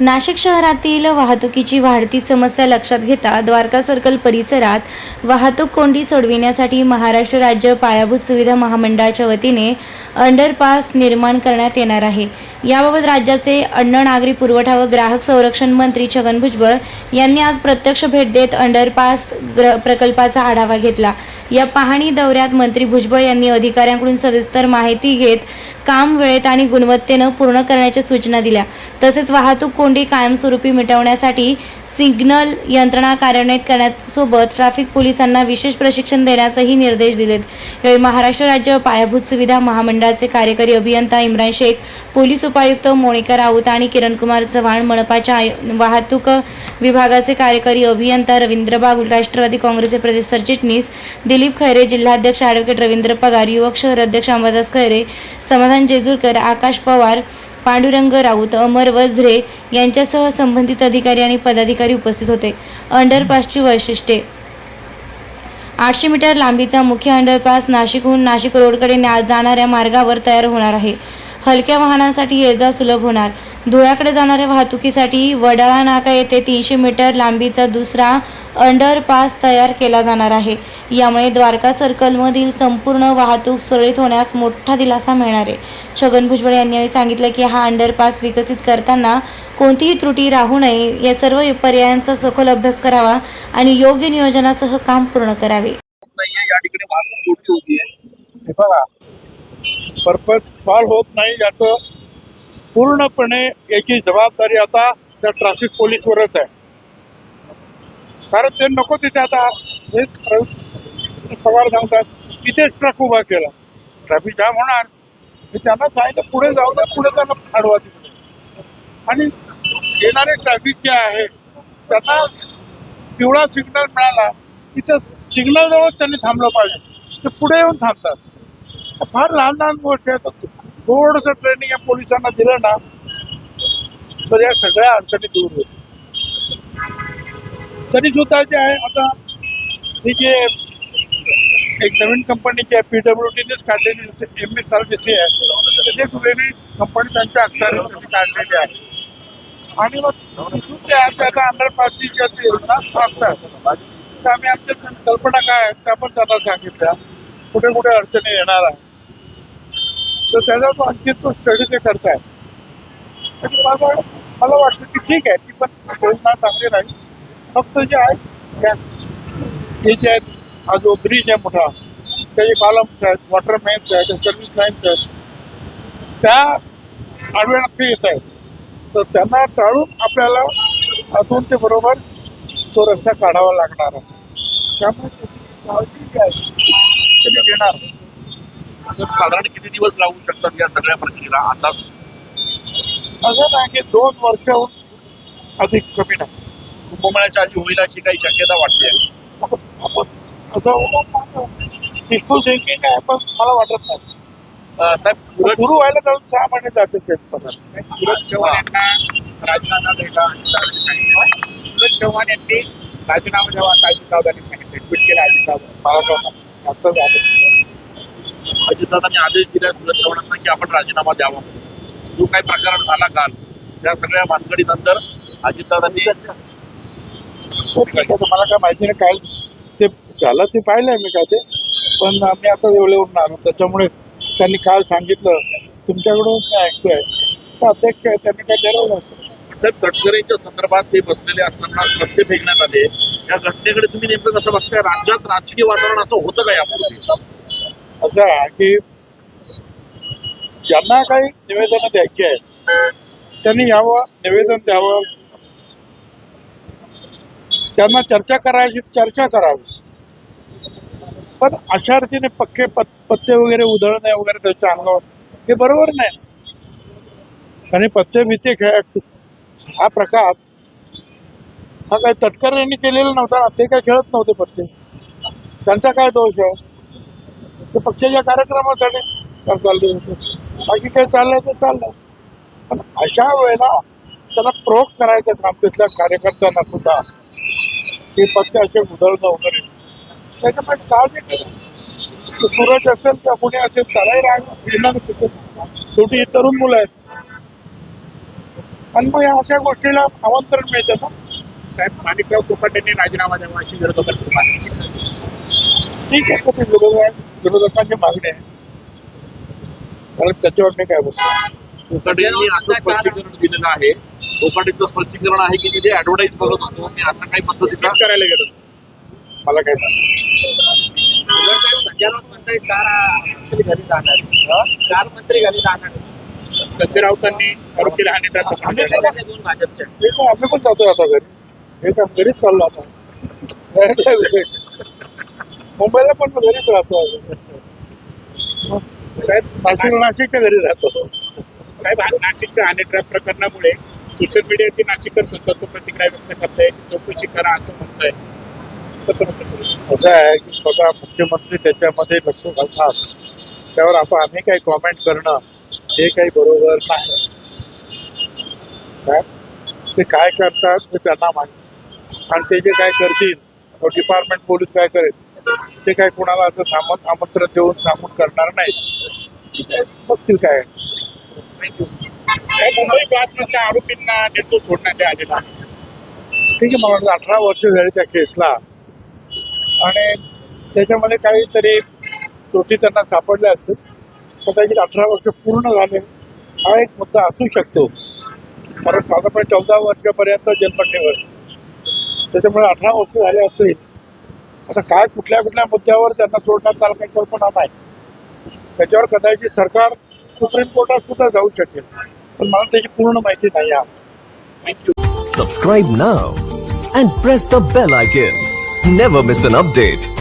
नाशिक शहरातील वाहतुकीची वाढती समस्या लक्षात घेता द्वारका सर्कल परिसरात वाहतूक कोंडी सोडविण्यासाठी महाराष्ट्र राज्य पायाभूत सुविधा महामंडळाच्या वतीने अंडरपास निर्माण करण्यात येणार आहे. याबाबत राज्याचे अन्न नागरी पुरवठा व ग्राहक संरक्षण मंत्री छगन भुजबळ यांनी आज प्रत्यक्ष भेट देत अंडरपास ग्र प्रकल्पाचा आढावा घेतला. या पाहणी दौऱ्यात मंत्री भुजबळ यांनी अधिकाऱ्यांकडून सविस्तर माहिती घेत काम वेळेत आणि गुणवत्तेनं पूर्ण करण्याच्या सूचना दिल्या. तसेच वाहतूक कोंडी कायमस्वरूपी मिटवण्यासाठी सिग्नल यंत्रणा कार्यान्वित करण्यासोबत ट्रॅफिक पोलिसांना विशेष प्रशिक्षण देण्याचेही निर्देश दिलेत. यावेळी महाराष्ट्र राज्य पायाभूत सुविधा महामंडळाचे कार्यकारी अभियंता इम्रान शेख पोलीस उपायुक्त मोनिका राऊत आणि किरणकुमार चव्हाण मनपाच्या वाहतूक विभागाचे कार्यकारी अभियंता रवींद्र बागुल राष्ट्रवादी काँग्रेसचे प्रदेश सरचिटणीस दिलीप खैरे जिल्हाध्यक्ष ॲडव्होकेट रवींद्र पगार युवक शहर अध्यक्ष अंबादास खैरे समाधान जेजूरकर आकाश पवार पांडुरंग राऊत अमर वझरे यांच्यासह संबंधित अधिकारी आणि पदाधिकारी उपस्थित होते. अंडरपासची वैशिष्ट्ये. आठशे मीटर लांबीचा मुख्य अंडरपास नाशिकहून नाशिक रोडकडे जाणाऱ्या मार्गावर तयार होणार आहे. हलक्या वाहनांसाठी ये जा सुलभ होणार. धुळ्याकडे जाणाऱ्या वाहतुकीसाठी वडाळा नाका येथे तीनशे मीटर लांबीचा दुसरा अंडरपास तयार केला जाणार आहे. यामुळे द्वारका सर्कलमधील संपूर्ण वाहतूक सुरळीत होण्यास मोठा दिलासा मिळणार आहे. छगन भुजबळ यांनी सांगितलं की हा अंडरपास विकसित करताना कोणतीही त्रुटी राहू नये या सर्व पर्यायांचा सखोल अभ्यास करावा आणि योग्य नियोजनासह काम पूर्ण करावे. या ठिकाणी वाहतूक कोंडी होतीये हे बघा पर्पज सॉल्व्ह होत नाही याचं पूर्णपणे याची जबाबदारी आता त्या ट्रॅफिक पोलीसवरच आहे. कारण ते नको तिथे आता हे पगार सांगतात तिथेच ट्रक उभा केला. ट्रॅफिक जाम होणार. मी त्यांना सांगितलं पुढे जाऊ द्या पुढे त्यांना अडवा तिकडे आणि येणारे ट्रॅफिक जे आहे त्यांना पिवळा सिग्नल मिळाला तिथं सिग्नल जवळ त्यांनी थांबलं पाहिजे. ते पुढे येऊन थांबतात. फार लहान लहान गोष्टी आहेत थोडस ट्रेनिंग या पोलिसांना दिलं ना तर या सगळ्या अडचणी दूर होतील. तरी सुद्धा जे आहे आता ही जे एक नवीन कंपनी जी आहे पीडब्ल्यू डीनेच काढलेली M S R D C आहे त्याची एक कंपनी त्यांच्या अखत्यारीत काढलेली आहे. आणि मग तिथून जे आहे त्याला अंडरपासची प्राप्त आहे योजना तर आम्ही आमच्या कल्पना काय आहेत त्या पण त्यांना सांगितल्या. कुठे कुठे अडचणी येणार आहे तर त्याचा तो आणखी तो स्टडी ते करतायत. म्हणजे आणि माझं मला वाटतं की ठीक आहे ती पण योजना चांगली राहील फक्त जे आहे हे जे आहेत हा जो ब्रिज आहे मोठा त्याचे कॉलम्स आहेत वॉटर मेन्स आहेत सर्व्हिस लाईन्स आहेत त्या आडव्या येत आहेत. तर त्यांना टाळून आपल्याला अजून ते बरोबर तो रस्ता काढावा लागणार आहे. त्यामुळे काळजी जी आहे ते घेणार असं साधारण किती दिवस लागू शकतात या सगळ्या प्रक्रियेला? अंदाज? असं नाही की दोन वर्षाहून अधिक कमी नाही. कुंभमेळ्याच्या आधी होईल अशी काही शक्यता वाटते? आपण असं थिंकिंग आहे पण मला वाटत नाही. साहेब सुरज सुरू व्हायला जाऊन सहा महिने जाते ते सुरज चव्हाण यांना राजीनामा द्यायला सुरज चव्हाण यांनी राजीनामा द्यावा असं अजितदादांनी सांगितलं. ट्विट केलं अजितदादा मला काय नाही. आता झालं अजितदादांनी आदेश दिला सुरज चव्हाणांना की आपण राजीनामा द्यावा. जो काही प्रकार झाला काल त्या सगळ्या भानगडीनंतर अजितदादांनी मला काय माहिती नाही काय ते झालं ते पाहिलंय मी काय ते पण मी आता एवढ्यावरून आलो त्याच्यामुळे त्यांनी काल सांगितलं तुमच्याकडून मी ऐकतोय. अध्यक्ष त्यांनी काय ठरवलं असेल साहेब तटकरेंच्या संदर्भात ते बसलेले असताना प्रत्यय फेकण्यात आले. या घटनेकडे तुम्ही नेमकं कसं बघताय? राज्यात राजकीय वातावरण असं होतं का यापूर्वी? असं आहे की ज्यांना काही निवेदनं द्यायची आहेत त्यांनी यावं निवेदन द्यावं. त्यांना चर्चा करायची चर्चा करावी. पण अशा रीतीने पक्के पत पत्ते वगैरे उधळणे वगैरे त्याच्या अंगावर हे बरोबर नाही. आणि पत्ते भीते खेळ हा प्रकार हा काही तटकर यांनी केलेला नव्हता ते काय खेळत नव्हते पत्ते. त्यांचा काय दोष आहे? ते पक्षाच्या कार्यक्रमासाठी चालले होते बाकी काय चाललंय ते चाललंय. पण अशा वेळेला त्यांना प्रोक करायचं काम तिथल्या कार्यकर्त्यांना सुद्धा. हे पक्ष असे उधळणं वगैरे. त्याच्यामुळे आहे. तो सूरज असेल किंवा कुणी असेल त्यालाही येणार तिथे शेवटी तरुण मुलं आहेत. आणि मग या अशा गोष्टीला आमंत्रण मिळतं ना साहेब माणिकराव कोकाट यांनी राजीनामा द्यावा अशी केली. ठीक आहे ते विरोधक विरोधकांची मागणी आहे. कारण त्याच्यावर मी काय बोलतो? कोकाटे यांनी असं स्पष्टीकरण दिलेलं आहे. कोकाटेचं स्पष्टीकरण आहे की तिथे ऍडव्हर्टाईज बघत होतो मी असं काही पद्धतीचा करायला गेलो. मला काय सांग? संजय राऊत म्हणताय चार मंत्री घरी जाणार चार मंत्री घरी जाणार संजय राऊतांनी आरोप केला हा नेता दोन भाजपच्या तर आम्ही पण जातो आता घरी. हे तर घरीच चाललो आता. मुंबईला पण मी घरीच राहतो. साहेब नाशिक नाशिक- नाशिकच्या घरी राहतो. साहेब हा नाशिकच्या ट्रॅप प्रकरणामुळे सोशल मीडियावरती नाशिककर संतप्त प्रतिक्रिया व्यक्त करताय चौकशी करा असं म्हणताय. कसं म्हणतं सर असं आहे की स्वतः मुख्यमंत्री त्याच्यामध्ये लक्ष घालतात. त्यावर आता आम्ही काही कॉमेंट करणं हे काही बरोबर नाही. काय? ते काय करतात ते त्यांना माहिती. आणि ते जे काय करतील डिपार्टमेंट पोलीस काय करेल? ते काय कोणाला असं सामन आमंत्रण देऊन सांगून करणार नाही. बघतील काय. आरोपींना निर्दोष सोडण्यात आलेला ठीक आहे मला वाटतं अठरा वर्ष झाली त्या केसला. आणि त्याच्यामध्ये काहीतरी त्रुटी त्यांना सापडल्या असतील. कदाचित अठरा वर्ष पूर्ण झाले. हा एक मुद्दा असू शकतो. कारण साधारणपणे चौदा वर्षापर्यंत जन्मठेव त्याच्यामुळे अठरा वर्ष झाले असेल आता काय कुठल्या कुठल्या मुद्द्यावर त्यांना सोडण्यात आलं काही कल्पना नाही. त्याच्यावर कदाचित सरकार सुप्रीम कोर्टात सुद्धा जाऊ शकेल. पण मला त्याची पूर्ण माहिती नाही आहे thank you Subscribe and press the the bell icon. Never miss an update